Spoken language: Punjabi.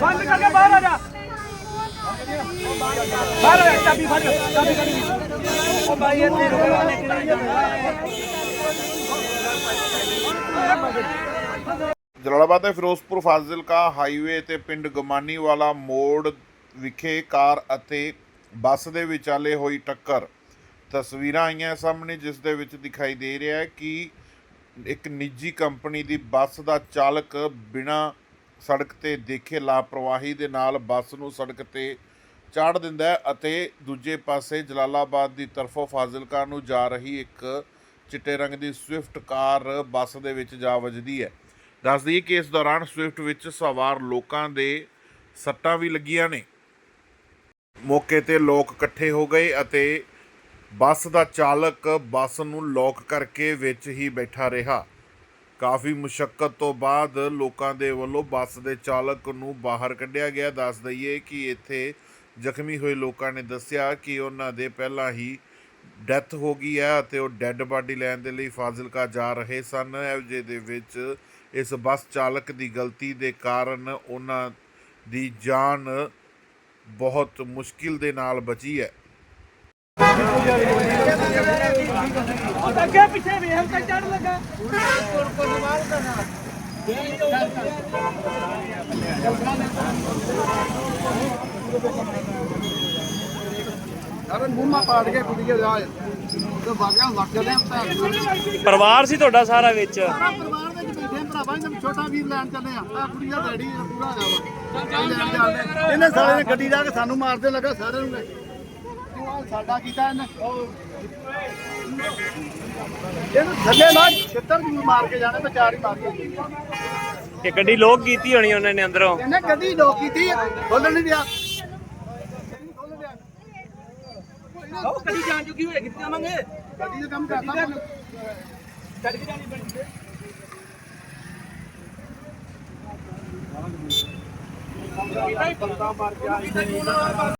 ਬੰਦ ਕਰਕੇ ਬਾਹਰ ਆ ਜਾ। ਬਾਹਰ ਆ ਚਾਬੀ ਫੜ, ਚਾਬੀ ਕੱਢ ਉਹ ਬਾਈ ਇੱਥੇ ਰੁਕਵਾ ਨਿਕਲੀ ਜਲਾਲਾਬਾਦ ਦੇ ਫਿਰੋਜ਼ਪੁਰ ਫਾਜ਼ਿਲਕਾ ਹਾਈਵੇ ਤੇ ਪਿੰਡ ਗਮਾਨੀ ਵਾਲਾ ਮੋੜ ਵਿਖੇ ਕਾਰ ਅਤੇ ਬੱਸ ਦੇ ਵਿਚਾਲੇ ਹੋਈ ਟੱਕਰ। ਤਸਵੀਰਾਂ ਆਈਆਂ ਸਾਹਮਣੇ, ਜਿਸ ਦੇ ਵਿੱਚ ਦਿਖਾਈ ਦੇ ਰਿਹਾ ਹੈ ਕਿ ਇੱਕ ਨਿੱਜੀ ਕੰਪਨੀ ਦੀ ਬੱਸ ਦਾ ਚਾਲਕ ਬਿਨਾ ਸੜਕ ਤੇ ਦੇਖੇ ਲਾਪਰਵਾਹੀ ਦੇ ਨਾਲ ਬੱਸ ਨੂੰ ਸੜਕ ਤੇ ਚਾੜ ਦਿੰਦਾ ਹੈ ਅਤੇ ਦੂਜੇ ਪਾਸੇ ਜਲਾਲਾਬਾਦ ਦੀ ਤਰਫੋਂ ਫਾਜ਼ਿਲਕਾ ਨੂੰ ਜਾ ਰਹੀ ਇੱਕ ਚਿੱਟੇ ਰੰਗ ਦੀ ਸਵਿਫਟ ਕਾਰ ਬੱਸ ਦੇ ਵਿੱਚ ਜਾ ਵੱਜਦੀ ਹੈ। ਦੱਸ ਦਈਏ ਕਿ ਇਸ ਦੌਰਾਨ ਸਵਿਫਟ ਵਿੱਚ ਸਵਾਰ ਲੋਕਾਂ ਦੇ ਸੱਟਾਂ ਵੀ ਲੱਗੀਆਂ ਨੇ। ਮੌਕੇ ਤੇ ਲੋਕ ਇਕੱਠੇ ਹੋ ਗਏ ਅਤੇ ਬੱਸ ਦਾ ਚਾਲਕ ਬੱਸ ਨੂੰ ਲੋਕ ਕਰਕੇ ਵਿੱਚ ਹੀ ਬੈਠਾ ਰਿਹਾ। ਕਾਫੀ ਮੁਸ਼ਕਲ ਤੋਂ ਬਾਅਦ ਲੋਕਾਂ ਦੇ ਵੱਲੋਂ ਬੱਸ ਦੇ ਚਾਲਕ ਨੂੰ ਬਾਹਰ ਕੱਢਿਆ ਗਿਆ। ਦੱਸ ਦਈਏ ਕਿ ਇੱਥੇ ਜ਼ਖਮੀ ਹੋਏ ਲੋਕਾਂ ਨੇ ਦੱਸਿਆ ਕਿ ਉਹਨਾਂ ਦੇ ਪਹਿਲਾਂ ਹੀ ਡੈਥ ਹੋ ਗਈ ਹੈ ਅਤੇ ਉਹ ਡੈੱਡ ਬਾਡੀ ਲੈਣ ਦੇ ਲਈ ਫਾਜ਼ਿਲਕਾ ਜਾ ਰਹੇ ਸਨ। ਜੇ ਦੇ ਵਿੱਚ ਇਸ ਬੱਸ ਚਾਲਕ ਦੀ ਗਲਤੀ ਦੇ ਕਾਰਨ ਉਹਨਾਂ ਦੀ ਜਾਨ ਬਹੁਤ ਮੁਸ਼ਕਿਲ ਦੇ ਨਾਲ ਬਚੀ ਹੈ। ਅੱਗੇ ਪਿੱਛੇ ਵੇਖ ਕੇ ਚੜ ਲੱਗਾ। ਅਰੇ ਮੂੰਹ ਮਾ ਪਾੜ ਕੇ ਕੁੜੀ ਜਾ। ਤੇ ਬਾਗਿਆ ਲੱਗ ਜਾਂਦੇ ਆ ਭੈਣ ਪਰਿਵਾਰ ਸੀ ਤੁਹਾਡਾ ਸਾਰਾ ਵਿੱਚ? ਸਾਰਾ ਪਰਿਵਾਰ ਵਿੱਚ ਬੈਠੇ ਭਰਾਵਾ ਇਹਨੇ ਛੋਟਾ ਵੀਰ ਲੈਣ ਚੱਲੇ ਆ। ਆ ਕੁੜੀ ਦਾ ਡੈਡੀ ਆ ਪੂਰਾ ਆ ਵਾ। ਇਹਨੇ ਸਾਲੇ ਨੇ ਗੱਡੀ ਲਾ ਕੇ ਸਾਨੂੰ ਮਾਰਦੇ ਲੱਗਾ ਸਾਰਿਆਂ ਨੂੰ ਤੂੰ ਆ ਸਾਡਾ ਕੀਤਾ ਇਹਨੇ। ਇਹਨੂੰ ਥੱਲੇ ਨਾ ਛਿੱਤਰ ਵੀ ਮਾਰ ਕੇ ਜਾਣੇ ਤੇ ਚਾਰ ਹੀ ਮਾਰ ਕੇ ਕਿ ਗੱਡੀ ਲੋਕ ਕੀਤੀ ਹੋਣੀ ਉਹਨਾਂ ਨੇ ਅੰਦਰੋਂ? ਇਹਨੇ ਗੱਡੀ ਲੋਕ ਕੀਤੀ ਖੋਲਣ ਨਹੀਂ ਦਿਆ। ਉਹ ਕਦੀ ਜਾਣ ਚੁੱਕੀ ਹੋਏ ਕਿੱਥੇ ਆਵਾਂਗੇ ਗੱਡੀ ਦਾ ਕੰਮ ਕਰਦਾ ਛੱਡ ਕੇ ਜਾਣੀ ਪੈਣੀ